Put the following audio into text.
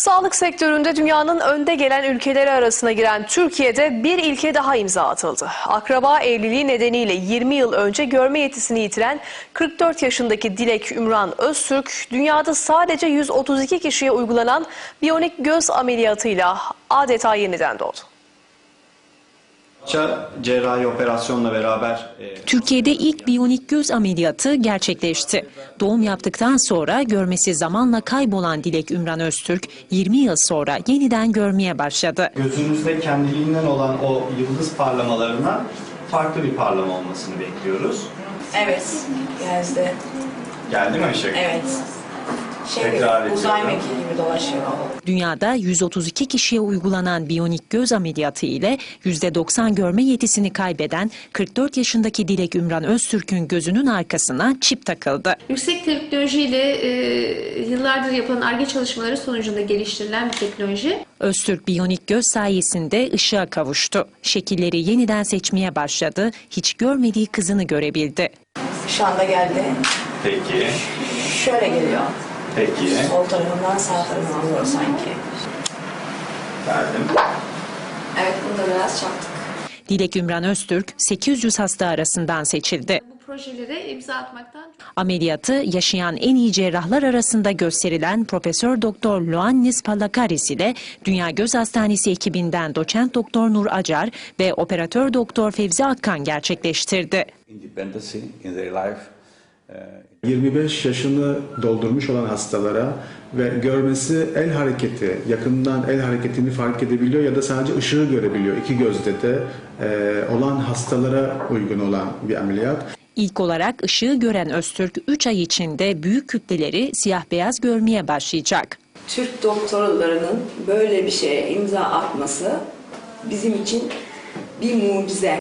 Sağlık sektöründe dünyanın önde gelen ülkeleri arasına giren Türkiye'de bir ilke daha imza atıldı. Akraba evliliği nedeniyle 20 yıl önce görme yetisini yitiren 44 yaşındaki Dilek Ümran Öztürk, dünyada sadece 132 kişiye uygulanan biyonik göz ameliyatıyla adeta yeniden doğdu. Ça cerrahi operasyonla beraber e, Türkiye'de ilk biyonik göz ameliyatı gerçekleşti. Doğum yaptıktan sonra görmesi zamanla kaybolan Dilek Ümran Öztürk 20 yıl sonra yeniden görmeye başladı. gözünüzde kendiliğinden olan o yıldız parlamalarına farklı bir parlama olmasını bekliyoruz. Evet, geldi. Geldi mi ışık? Evet. Şey Tekrar gibi, uzay mekiği gibi dolaşıyor. Dünyada 132 kişiye uygulanan biyonik göz ameliyatı ile %90 görme yetisini kaybeden 44 yaşındaki Dilek Ümran Öztürk'ün gözünün arkasına çip takıldı. Yüksek teknolojiyle e, yıllardır yapılan ARGE çalışmaları sonucunda geliştirilen bir teknoloji. Öztürk biyonik göz sayesinde ışığa kavuştu. Şekilleri yeniden seçmeye başladı. Hiç görmediği kızını görebildi. Şu anda geldi. Peki. Şöyle geliyor. Peki. Sol tarafından sağ tarafından alıyor sanki. Geldim. Evet, bunu da biraz çaktık. Dilek Ümran Öztürk 800 hasta arasından seçildi. Bu projelere imza atmaktan Ameliyatı yaşayan en iyi cerrahlar arasında gösterilen Profesör Doktor Loannis Pallakaris ile Dünya Göz Hastanesi ekibinden doçent doktor Nur Acar ve operatör doktor Fevzi Akkan gerçekleştirdi. independency in their life. Uh, 25 yaşını doldurmuş olan hastalara ve görmesi el hareketi, yakından el hareketini fark edebiliyor ya da sadece ışığı görebiliyor. İki gözde de e, olan hastalara uygun olan bir ameliyat. İlk olarak ışığı gören Öztürk 3 ay içinde büyük kütleleri siyah beyaz görmeye başlayacak. Türk doktorlarının böyle bir şeye imza atması bizim için bir mucize.